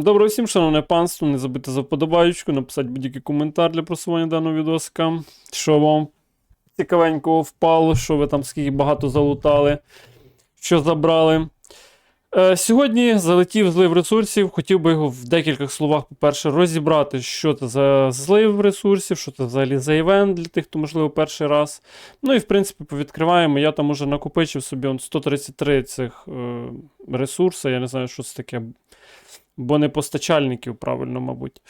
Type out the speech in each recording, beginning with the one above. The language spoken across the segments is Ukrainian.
Доброго всім, шановне панство, не забудьте за вподобаючку, написати будь-який коментар для просування даного відосика. Що вам цікавенького впало, що ви там скільки багато залутали, що забрали. Е, сьогодні залетів злив ресурсів. Хотів би його в декількох словах, по-перше, розібрати, що це за злив ресурсів, що це взагалі за івент для тих, хто, можливо, перший раз. Ну і в принципі повідкриваємо. Я там уже накопичив собі он 133 цих е, ресурси. Я не знаю, що це таке. Бо не постачальників, правильно, мабуть.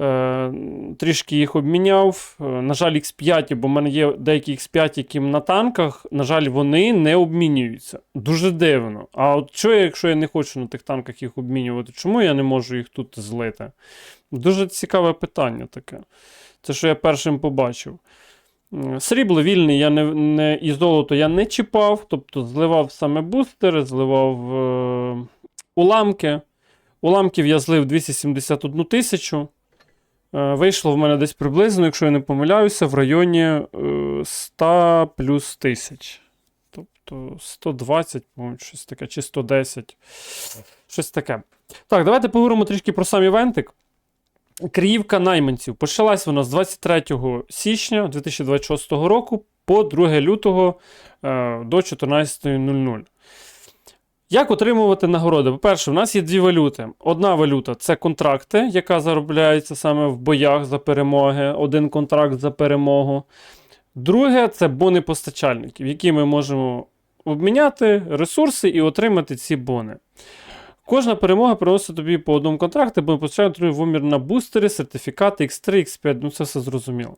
Е, трішки їх обміняв. Е, на жаль, X5, бо в мене є деякі X5, які на танках, на жаль, вони не обмінюються. Дуже дивно. А от що, я, якщо я не хочу на тих танках їх обмінювати, чому я не можу їх тут злити? Дуже цікаве питання таке. Це що я першим побачив. Срібло вільне я не, не, і золото я не чіпав, тобто зливав саме бустери, зливав е, уламки. Уламків я злив 271 тисячу. Е, Вийшло в мене десь приблизно, якщо я не помиляюся, в районі е, 100 плюс тисяч. Тобто 120, по-моєму, щось таке, чи 110. Щось таке. Так, давайте поговоримо трішки про сам івентик. Криївка найманців. Почалась вона з 23 січня 2026 року по 2 лютого е, до 14.00. Як отримувати нагороди? По-перше, у нас є дві валюти. Одна валюта це контракти, яка заробляється саме в боях за перемоги, один контракт за перемогу. Друге це бони постачальників, які ми можемо обміняти ресурси і отримати ці бони. Кожна перемога приносить тобі по одному контракту, бо постачальник отримує вимір на бустери, сертифікати X3, X5, ну це все зрозуміло.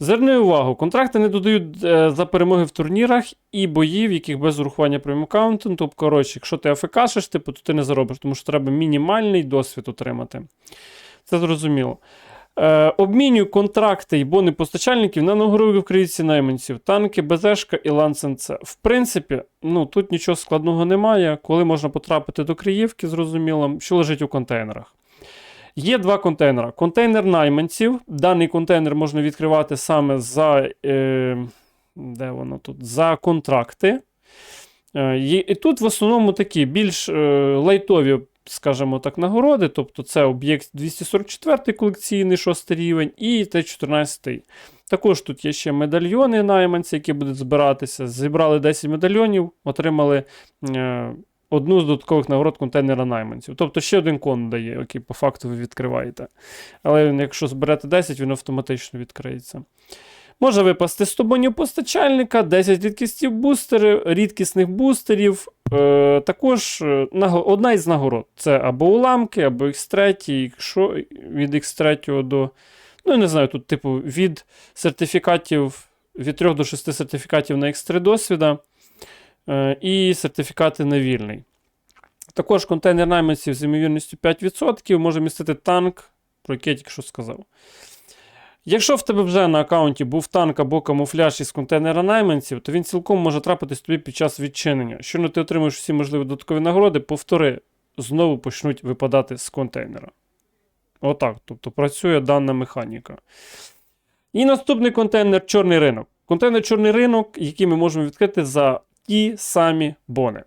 Зверни увагу, контракти не додають е, за перемоги в турнірах і бої, в яких без урахування прийому каунту. Тобто, коротше, якщо ти АФКшиш, типу, то ти не заробиш, тому що треба мінімальний досвід отримати. Це зрозуміло. Е, обмінюю контракти і бони постачальників на нагороди українці найманців, танки, БЗшка і ланценце. В принципі, ну тут нічого складного немає. Коли можна потрапити до Криївки, зрозуміло, що лежить у контейнерах. Є два контейнери. Контейнер найманців. Даний контейнер можна відкривати саме за, е, де воно тут? за контракти. Е, і тут в основному такі більш е, лайтові, скажімо так, нагороди. Тобто це об'єкт 244 колекційний 6 рівень і Т-14. Також тут є ще медальйони найманці, які будуть збиратися. Зібрали 10 медальйонів, отримали е, одну з додаткових нагород контейнера найманців. Тобто ще один кон дає, який по факту ви відкриваєте. Але якщо зберете 10, він автоматично відкриється. Може випасти 100 бонів постачальника, 10 рідкістів бустери, рідкісних бустерів. Е, також е, одна із нагород це або уламки, або X3, якщо від X3 до. Ну, не знаю, тут, типу, від сертифікатів від 3 до 6 сертифікатів на X3 досвіда і сертифікати на вільний. Також контейнер найманців з ймовірністю 5% може містити танк, про який я тільки що сказав. Якщо в тебе вже на аккаунті був танк або камуфляж із контейнера найманців, то він цілком може трапитись тобі під час відчинення. Щойно ти отримаєш всі можливі додаткові нагороди, повтори, знову почнуть випадати з контейнера. Отак. Тобто працює дана механіка. І наступний контейнер чорний ринок. Контейнер чорний ринок, який ми можемо відкрити за ті самі бони.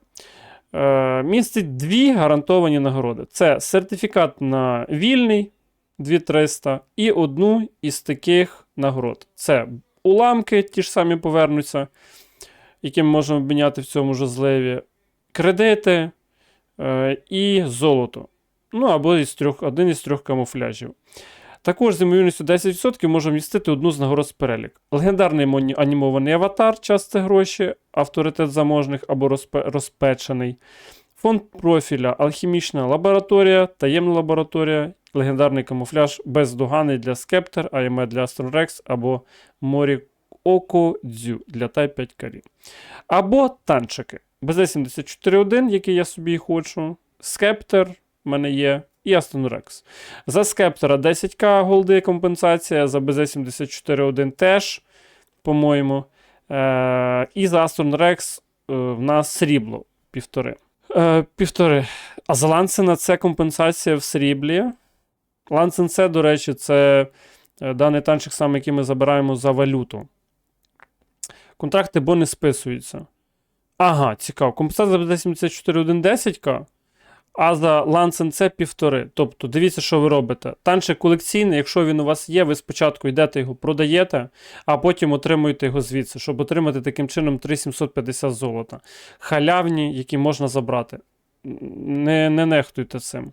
Е, містить дві гарантовані нагороди: це сертифікат на вільний 2300 і одну із таких нагород. Це уламки, ті ж самі повернуться, які ми можемо обміняти в цьому ж зливі, кредити е, і золото. Ну або із трьох, один із трьох камуфляжів. Також з ймовірністю 10% може вмістити одну з нагород з перелік. Легендарний анімований аватар, час гроші, авторитет заможних або розпе- розпечений. Фонд профіля, алхімічна лабораторія, таємна лабораторія, легендарний камуфляж бездоганий для Скептер, АМЕ для Астронрекс або Морі Дзю для Type 5 карі. Або танчики. БЗ-74-1, який я собі хочу. Скептер в мене є. І Aston Rex. За Скептора 10к голди компенсація, за БЗ-74-1 теж, по-моєму. Е- і за Aston Rex е, в нас срібло півтори. Е, півтори. А за Лансена це компенсація в сріблі. Лансен це, до речі, це е, даний танчик саме, який ми забираємо за валюту. Контракти бо не списуються. Ага, цікаво. Компенсація за 74 1 10к. а за Лансен це півтори. Тобто, дивіться, що ви робите. Танчик колекційний, якщо він у вас є, ви спочатку йдете його продаєте, а потім отримуєте його звідси, щоб отримати таким чином 3750 золота. Халявні, які можна забрати. Не, не нехтуйте цим.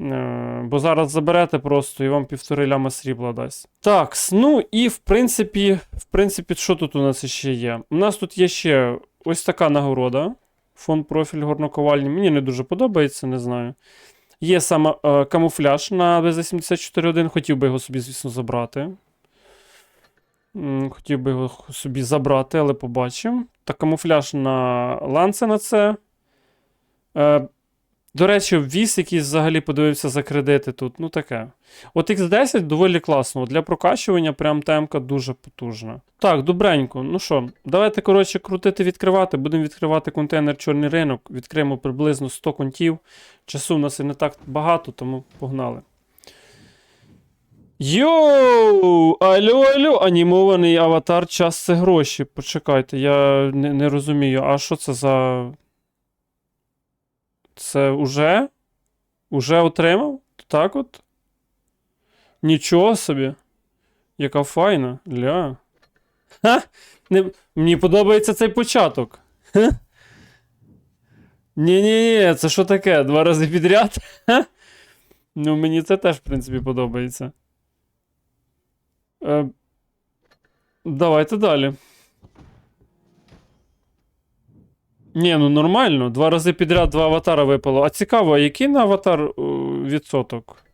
Е, Бо зараз заберете просто і вам півтори ляма срібла дасть. Так, ну і в принципі, в принципі, що тут у нас ще є? У нас тут є ще ось така нагорода. Фон профіль горноковальні. Мені не дуже подобається, не знаю. Є саме е, камуфляж на BZ-74.1. Хотів би його собі, звісно, забрати. Хотів би його собі забрати, але побачимо. Та камуфляж на ланце на це. Е, до речі, віз якийсь взагалі подивився за кредити тут. Ну таке. От X10 доволі класно. Для прокачування прям темка дуже потужна. Так, добренько. Ну що, давайте, коротше, крутити, відкривати. Будемо відкривати контейнер Чорний ринок. Відкриємо приблизно 100 контів. Часу в нас і не так багато, тому погнали. Йоу! Алло, алло! Анімований аватар, час це гроші. Почекайте, я не, не розумію. А що це за. Це уже? Уже отримав? Так от? Нічого собі. Яка файна. Ля. Ха! Не... Мені подобається цей початок. Ні-ні-ні, це що таке? Два рази підряд? Ха? Ну, мені це теж, в принципі, подобається. Е... Давайте далі. Ні, ну нормально. Два рази підряд два аватара випало. А цікаво, який на аватар е, відсоток?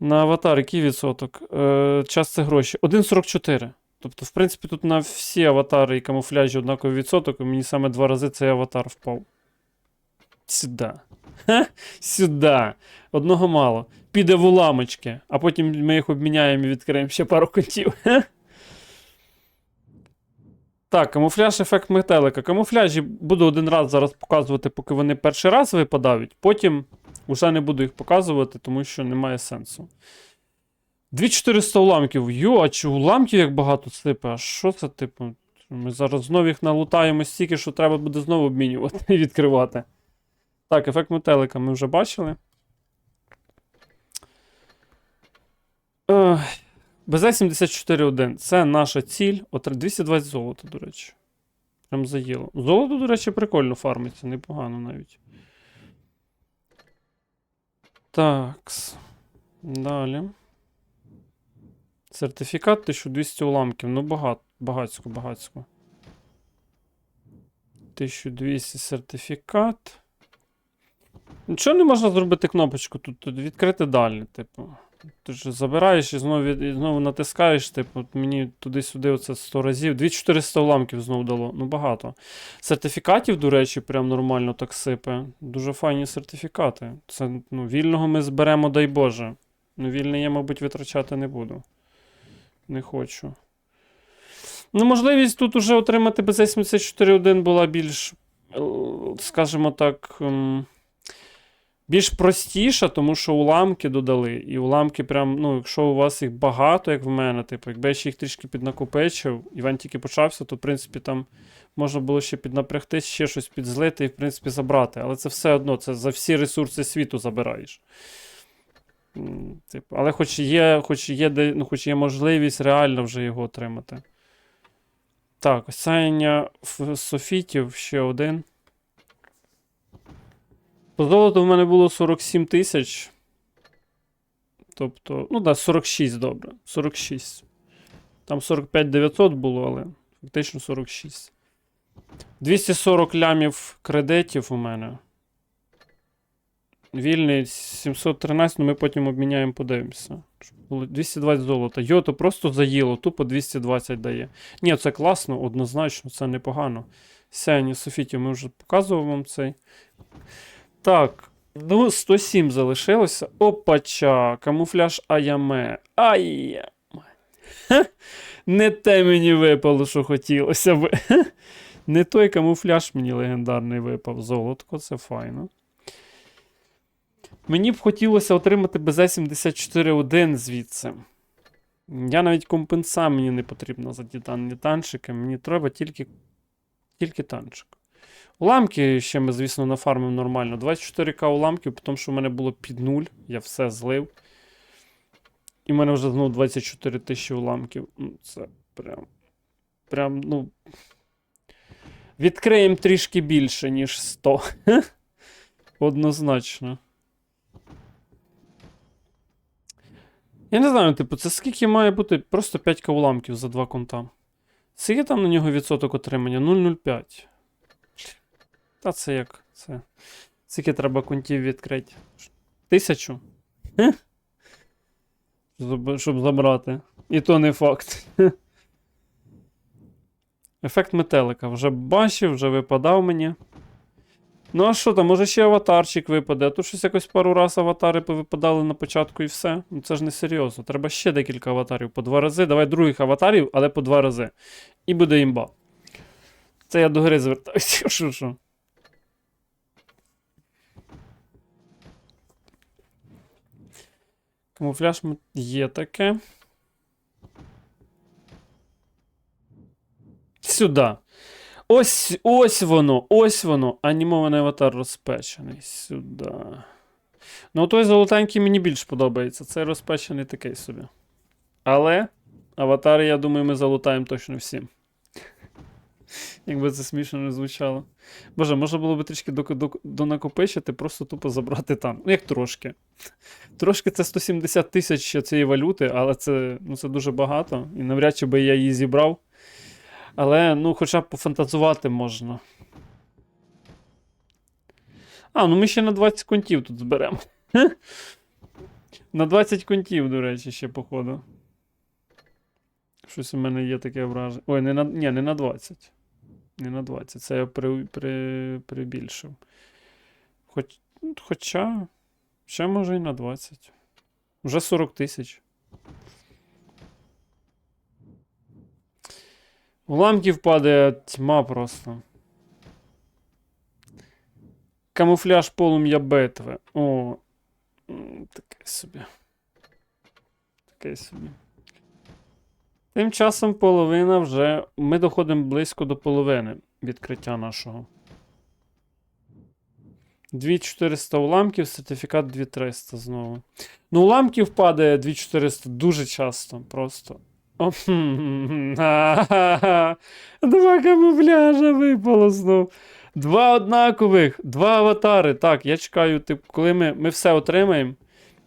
На аватар який відсоток? Е, час це гроші. 1,44. Тобто, в принципі, тут на всі аватари і камуфляжі однаковий відсоток, і мені саме два рази цей аватар впав. Сюди. Ха, сюди. Одного мало. Піде в уламочки, а потім ми їх обміняємо і відкриємо ще пару контів. Так, камуфляж ефект метелика. Камуфляжі буду один раз зараз показувати, поки вони перший раз випадають. Потім вже не буду їх показувати, тому що немає сенсу. 2400 уламків. Йо, а чи уламків як багато сипе? А що це, типу? Ми зараз знову їх налутаємо стільки, що треба буде знову обмінювати і відкривати. Так, ефект метелика ми вже бачили. Ой. БЗ-74-1. Це наша ціль. От 220 золота, до речі. Прям заїло. Золото, до речі, прикольно фармиться, непогано навіть. Такс. Далі. Сертифікат 1200 уламків. Ну, багато, багацько, багацько. 1200 сертифікат. Нічого не можна зробити кнопочку тут, тут відкрити далі, типу. Ти ж забираєш і знову, і знову натискаєш, типу, мені туди-сюди оце 100 разів. 2400 уламків знову дало. Ну, багато. Сертифікатів, до речі, прям нормально так сипе. Дуже файні сертифікати. Це, ну, вільного ми зберемо, дай Боже. Ну, вільний я, мабуть, витрачати не буду. Не хочу. Ну, можливість тут уже отримати BZ-74.1 була більш, е, скажімо так. ем, більш простіша, тому що уламки додали. І уламки, прям, ну, якщо у вас їх багато, як в мене, типу, якби я ще їх трішки піднакопичив, івент тільки почався, то, в принципі, там можна було ще піднапрягти, ще щось підзлити і, в принципі, забрати. Але це все одно, це за всі ресурси світу забираєш. Типу, але хоч є, хоч є, ну, хоч є можливість реально вже його отримати. Так, осяяння софітів ще один. По золоту в мене було 47 тисяч. Тобто, ну да, 46, добре. 46. Там 45 900 було, але фактично 46. 240 лямів кредитів у мене. Вільний 713, ну ми потім обміняємо, подивимося. Щоб було 220 золота. Йо, то просто заїло, тупо 220 дає. Ні, це класно, однозначно, це непогано. Сяйні Софітів, ми вже показував вам цей. Так, ну 107 залишилося. Опача, камуфляж Аяме. Ай. Не те мені випало, що хотілося б. Не той камуфляж мені легендарний випав. Золотко, це файно. Мені б хотілося отримати БЗ-74-1 звідси. Я навіть компенса мені не потрібно за ті дані танчики. Мені треба тільки, тільки танчик. Уламки ще ми, звісно, нафармив нормально. 24к уламків, тому що в мене було під нуль, я все злив. І в мене вже знову 24 тисячі уламків. Ну, це прям. Прям, ну. Відкриємо трішки більше, ніж 100. Однозначно. Я не знаю, типу, це скільки має бути просто 5 уламків за два конта. Скільки там на нього відсоток отримання? 0,05. Та це як? Це. Скільки треба контів відкрити? Тисячу? Щоб, забрати. І то не факт. Ефект метелика. Вже бачив, вже випадав мені. Ну, а що там, може ще аватарчик випаде, а то щось якось пару раз аватари повипадали на початку і все. Ну це ж не серйозно. Треба ще декілька аватарів по два рази. Давай других аватарів, але по два рази. І буде імба. Це я до гри звертаюся. Що Камуфляж є таке. Сюди. Ось ось воно, ось воно. Анімований аватар розпечений. Сюди. Ну, той золотенький мені більш подобається. Цей розпечений такий собі. Але аватари, я думаю, ми залутаємо точно всі. Якби це смішно не звучало. Боже, можна було б трішки донакопичити, просто тупо забрати там. Ну, як трошки. Трошки це 170 тисяч цієї валюти, але це, ну, це дуже багато. І навряд чи би я її зібрав. Але, ну, хоча б пофантазувати можна. А, ну ми ще на 20 контів тут зберемо. На 20 контів, до речі, ще, походу. Щось у мене є таке враження. Ой, не на, ні, не на 20. Не на 20. Це я при, при, прибільшив. Хоч, ну, хоча. Ще може і на 20. Вже 40 тисяч. Уламків падає тьма просто. Камуфляж полум'я битви. О. Таке собі. Таке собі. Тим часом половина вже. Ми доходимо близько до половини відкриття нашого. 2400 уламків, сертифікат 2300 знову. Ну, уламків падає 2400 дуже часто. Просто. Два камуфляжа випало знов. Два однакових, два аватари. Так, я чекаю, тип, коли ми, ми все отримаємо.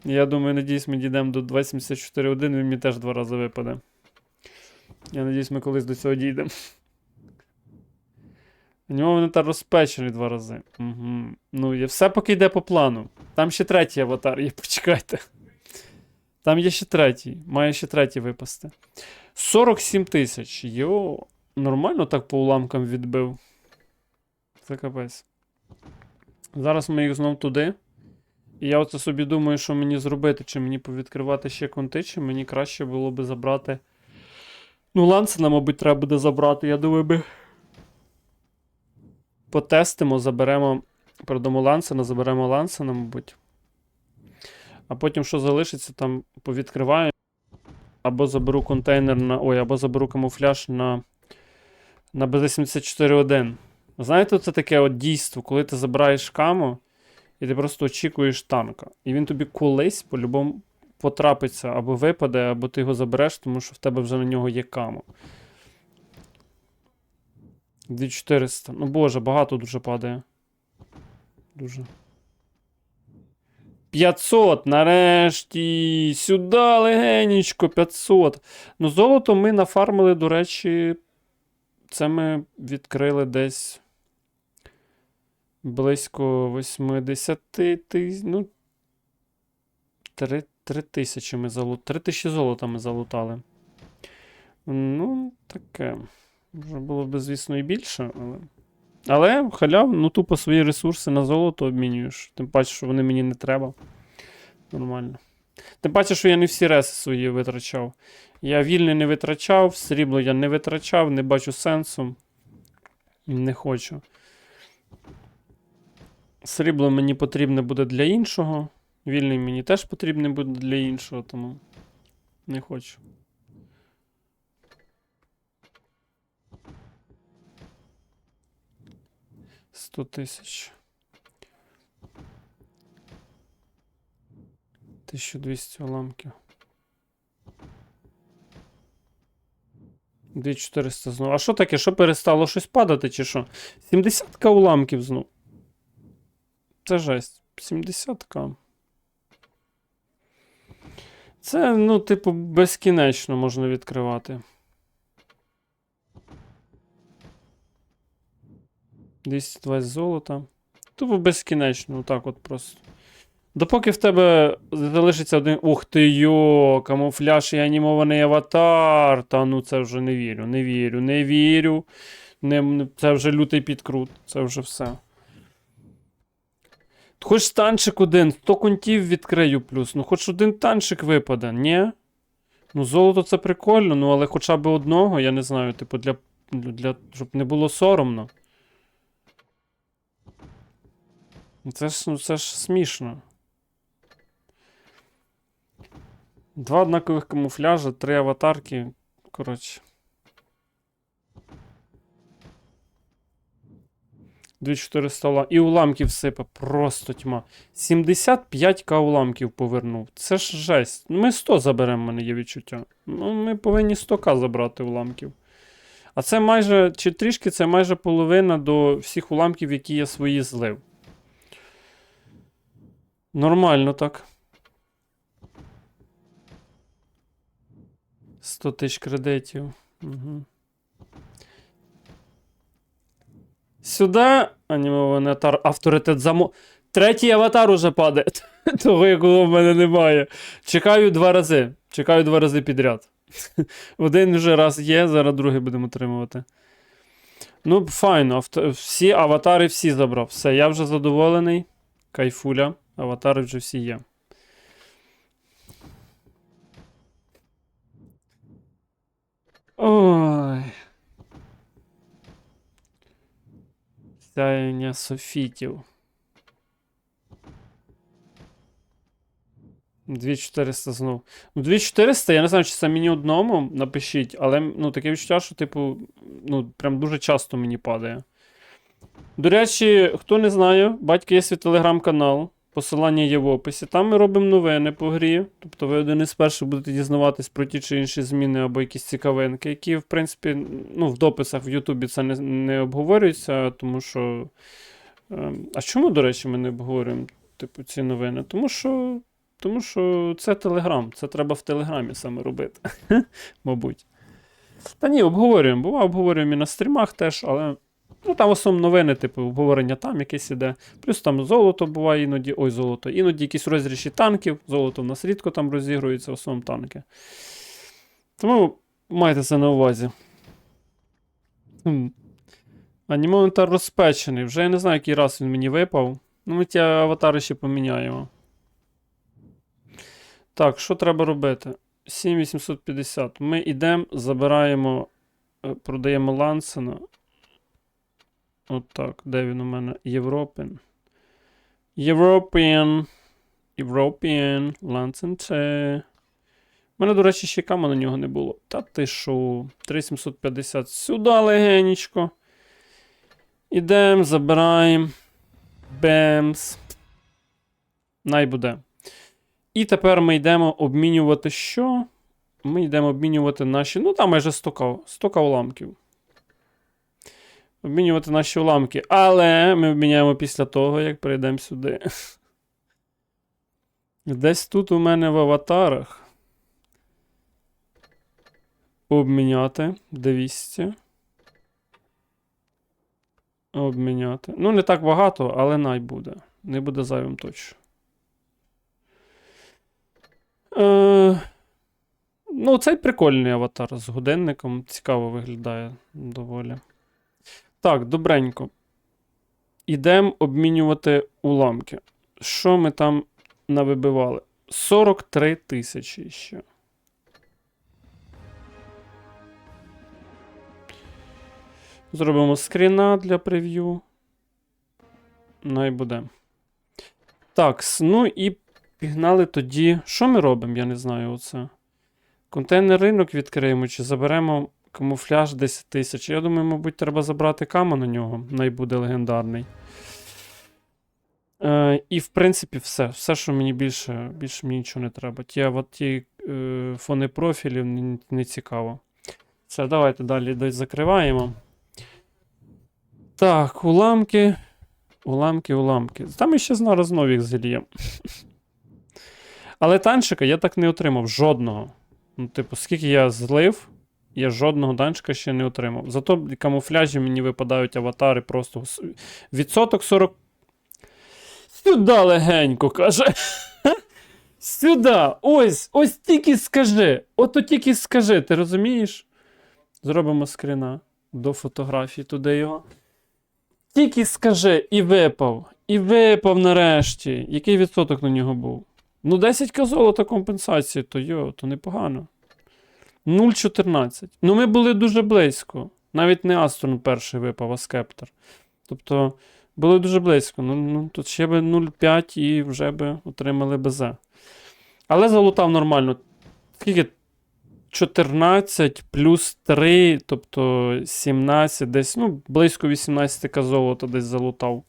Я думаю, надіюсь, ми дійдемо до 274.1, він мені теж два рази випаде. Я надіюсь, ми колись до цього дійдемо. У нього вони та розпечені два рази. Угу. Ну, і все поки йде по плану. Там ще третій аватар є, почекайте. Там є ще третій. Має ще третій випасти. 47 тисяч. Йо. Нормально так по уламкам відбив. Це капець. Зараз ми їх знов туди. І я оце собі думаю, що мені зробити, чи мені повідкривати ще конти, чи мені краще було би забрати. Ну, Лансена, мабуть, треба буде забрати. Я думаю, би. Потестимо, заберемо. Продамо Лансена, заберемо Лансена, мабуть. А потім, що залишиться, там повідкриваю. Або заберу контейнер на. Ой, або заберу камуфляж на. На BZ-74-1. Знаєте, це таке от дійство, коли ти забираєш каму, і ти просто очікуєш танка. І він тобі колись по-любому потрапиться або випаде, або ти його забереш, тому що в тебе вже на нього є камо. 2400. Ну боже, багато дуже падає. Дуже. 500, нарешті. Сюди легенечко, 500. Ну, золото ми нафармили, до речі. Це ми відкрили десь близько 80 тисяч. Ну, 3, 3 тисячі ми залутали. 3 тисячі золота ми залутали. Ну, таке. Вже було б, звісно, і більше, але. Але халяв, ну тупо свої ресурси на золото обмінюєш. Тим паче, що вони мені не треба. Нормально. Тим паче, що я не всі реси свої витрачав. Я вільний не витрачав, срібло я не витрачав, не бачу сенсу. Не хочу. Срібло мені потрібне буде для іншого. Вільний мені теж потрібний буде для іншого, тому не хочу. 100 тисяч. 1200 уламків. 2400 знову. А що таке? Що перестало щось падати, чи що? 70к уламків знов. Це жесть. 70к. Це, ну, типу, безкінечно можна відкривати. 220 золота. Тупо безкінечно, отак от просто. Допоки в тебе залишиться один. Ух ти йо, камуфляж і анімований аватар. Та ну це вже не вірю, не вірю, не вірю. Не- це вже лютий підкрут, це вже все. Хоч танчик один, 100 контів відкрию плюс. Ну хоч один танчик випаде, ні? Ну, золото це прикольно, ну але хоча б одного, я не знаю, типу, для, для, щоб не було соромно. Ну, Це ж, ну, це ж смішно. Два однакових камуфляжа, три аватарки. Коротше. 2400 ула... І уламків сипе, просто тьма. 75к уламків повернув. Це ж жесть. Ми 100 заберемо, в мене є відчуття. Ну, ми повинні 100к забрати уламків. А це майже, чи трішки, це майже половина до всіх уламків, які я свої злив. Нормально так. 100 тисяч кредитів. Угу. Сюди анімований аватар, авторитет замо. Третій аватар уже падає. Того, якого в мене немає. Чекаю два рази. Чекаю два рази підряд. Один вже раз є, зараз другий будемо отримувати. Ну, файно. Всі аватари всі забрав. Все, я вже задоволений. Кайфуля. Аватари вже всі є. Ой. Сяєння софітів. 2400 знов. Ну, 2400, я не знаю, чи це мені одному напишіть, але ну, таке відчуття, що, типу, ну, прям дуже часто мені падає. До речі, хто не знає, батька є свій телеграм-канал. Посилання є в описі. Там ми робимо новини по грі. Тобто ви один із перших будете дізнаватись про ті чи інші зміни або якісь цікавинки, які, в принципі, ну, в дописах в Ютубі це не, не обговорюється, тому що. ем, А чому, до речі, ми не обговорюємо типу, ці новини? Тому що. Тому що це Телеграм, це треба в Телеграмі саме робити. Мабуть. Та ні, обговорюємо. Бува, обговорюємо і на стрімах теж, але. Ну, там в новини, типу, обговорення там якесь іде. Плюс там золото буває іноді. Ой, золото. Іноді якісь розріші танків. Золото в нас рідко там розігрується, в основному танки. Тому майте це на увазі. Анімонтар розпечений. Вже я не знаю, який раз він мені випав. Ну, ми ті аватари ще поміняємо. Так, що треба робити? 7850. Ми йдемо, забираємо, е, продаємо Лансена. От так, де він у мене? Європен. European. European. Лансен це. У мене, до речі, ще кама на нього не було. Та ти що? 3750. Сюди легенечко. Ідемо, забираємо. Бемс. Най буде. І тепер ми йдемо обмінювати що? Ми йдемо обмінювати наші. Ну, там майже 100 100 уламків. Обмінювати наші уламки. Але ми обміняємо після того, як прийдемо сюди. Десь тут у мене в аватарах. Обміняти 200. Обміняти. Ну, не так багато, але най буде. Не буде зайвим точно. Е, ну, цей прикольний аватар з годинником. Цікаво виглядає доволі. Так, добренько. Ідемо обмінювати уламки. Що ми там навибивали? 43 тисячі ще. Зробимо скріна для прев'ю. Ну і буде. Так, ну і пігнали тоді. Що ми робимо? Я не знаю оце. Контейнер ринок відкриємо чи заберемо Камуфляж 10 тисяч. Я думаю, мабуть, треба забрати кама на нього. Найбуде легендарний. Е, і, в принципі, все. Все, що мені більше, більше мені нічого не треба. Ті, от ті е, фони профілів не, не цікаво. Все, давайте далі десь закриваємо. Так, уламки. Уламки, уламки. Там ще зараз нових зельєм. Але танчика я так не отримав жодного. Ну, типу, скільки я злив, я жодного танчика ще не отримав. Зато камуфляжі мені випадають аватари просто. Відсоток 40. Сюда легенько, каже. Сюда. Ось, ось тільки скажи. Ото тільки скажи, ти розумієш? Зробимо скріна до фотографії туди його. Тільки скажи, і випав. І випав нарешті. Який відсоток на нього був? Ну, 10к золота компенсації, то йо, то непогано. 0,14. Ну, ми були дуже близько. Навіть не Астрон перший випав, а Скептор. Тобто, були дуже близько. Ну, ну тут ще би 0,5 і вже би отримали БЗ. Але залутав нормально. Скільки? 14 плюс 3, тобто 17, десь, ну, близько 18к золота десь залутав.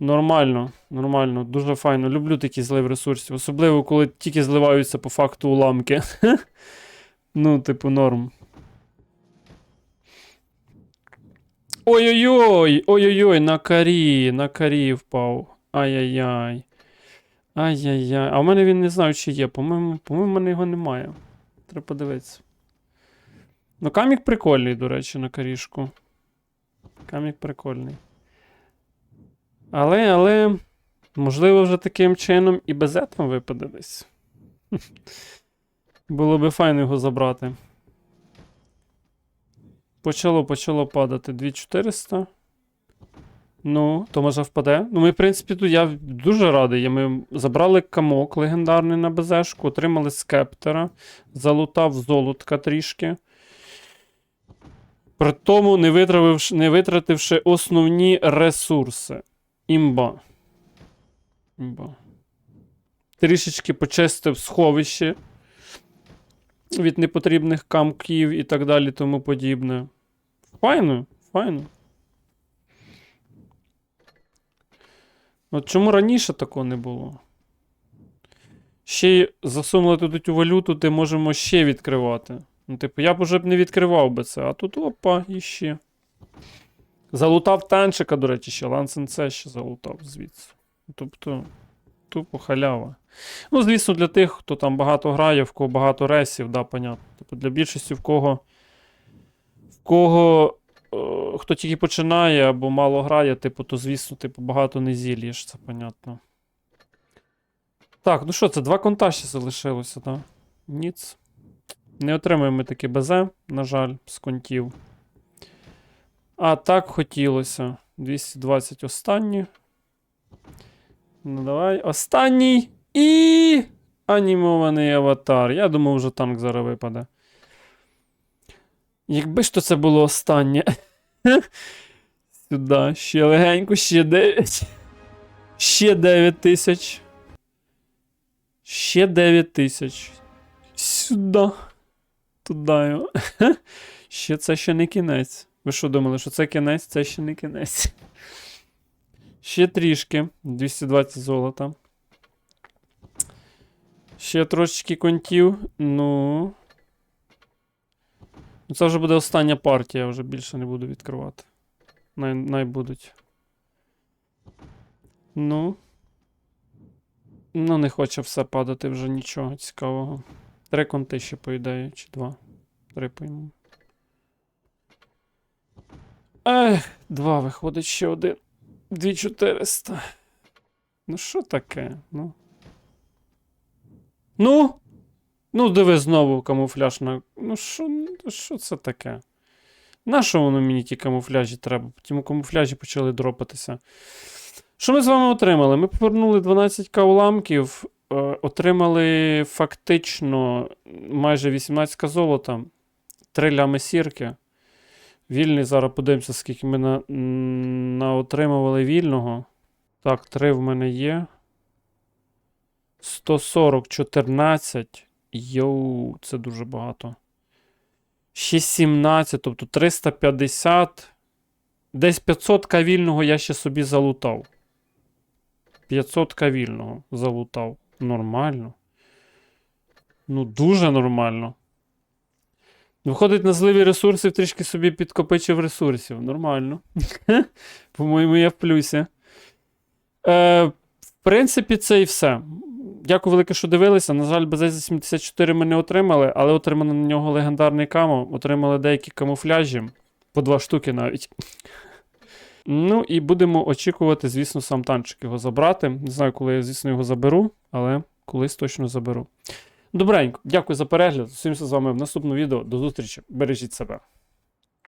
Нормально, нормально, дуже файно. Люблю такий злив ресурсів. Особливо, коли тільки зливаються по факту уламки. ну, типу, норм. Ой-ой-ой! Ой-ой-ой, на карі, на карі впав. Ай-яй-яй. Ай-яй-яй. А в мене він не знаю, чи є. По-моєму, по-моєму, в мене його немає. Треба подивитися. Ну, камік прикольний, до речі, на карішку. Камік прикольний. Але, але, можливо, вже таким чином і без етма випаде десь. Було би файно його забрати. Почало, почало падати 2400. Ну, то може впаде. Ну, ми, в принципі, тут я дуже радий. Ми забрали камок легендарний на БЗшку, отримали скептера, залутав золотка трішки. При тому не, витративши, не витративши основні ресурси. Імба. Імба. Трішечки почистив сховище від непотрібних камків і так далі, тому подібне. Файно, файно. От чому раніше такого не було? Ще й засунули туди цю валюту, де можемо ще відкривати. Ну, типу, я б уже б не відкривав би це, а тут опа, іще. Залутав танчика, до речі, ще Лансен це ще залутав звідси. Тобто, тупо халява. Ну, звісно, для тих, хто там багато грає, в кого багато ресів, да, понятно. Тобто для більшості, в кого. В кого. е, хто тільки починає або мало грає, типу, то, звісно, типу, багато не зілієш, це понятно. Так, ну що, це два конта ще залишилося, так? Да? Ніц. Не отримуємо ми таки БЗ, на жаль, з контів. А так хотілося. 220 останні. Ну, давай. Останній. І. Анімований аватар. Я думав, вже танк зараз випаде. Якби ж то це було останнє. Сюди. Ще легенько, ще 9. Ще 9 тисяч. Ще 9 тисяч. Сюди. Туди. Ще це ще не кінець. Ви що думали, що це кінець? Це ще не кінець. Ще трішки. 220 золота. Ще трошечки контів. Ну. Ну, Це вже буде остання партія, вже більше не буду відкривати. Най, най будуть. Ну. Ну, не хоче все падати вже нічого цікавого. Три конти ще, по чи два. Три пойму. Ех, два виходить ще один. 2400. Ну, що таке? Ну. Ну. Ну, диви знову камуфляж на. Ну, що що це таке? На що воно мені ті камуфляжі треба? Ті камуфляжі почали дропатися. Що ми з вами отримали? Ми повернули 12к уламків, е, отримали фактично майже 18к золота, 3 лями сірки. Вільний, зараз подивимося, скільки ми на, м, наотримували вільного. Так, 3 в мене є. 140, 14. Йоу, це дуже багато. 617, тобто 350. Десь 500 вільного я ще собі залутав. 500 вільного залутав. Нормально. Ну, дуже нормально. Виходить, на зливі ресурсів трішки собі підкопичив ресурсів. Нормально. По-моєму, я в плюсі. Е, в принципі, це і все. Дякую велике, що дивилися. На жаль, без 74 ми не отримали, але отримали на нього легендарний камо, отримали деякі камуфляжі, по два штуки навіть. Ну і будемо очікувати, звісно, сам танчик його забрати. Не знаю, коли я, звісно, його заберу, але колись точно заберу. Добренько, дякую за перегляд. Зустрінемося з вами в наступному відео. До зустрічі. Бережіть себе.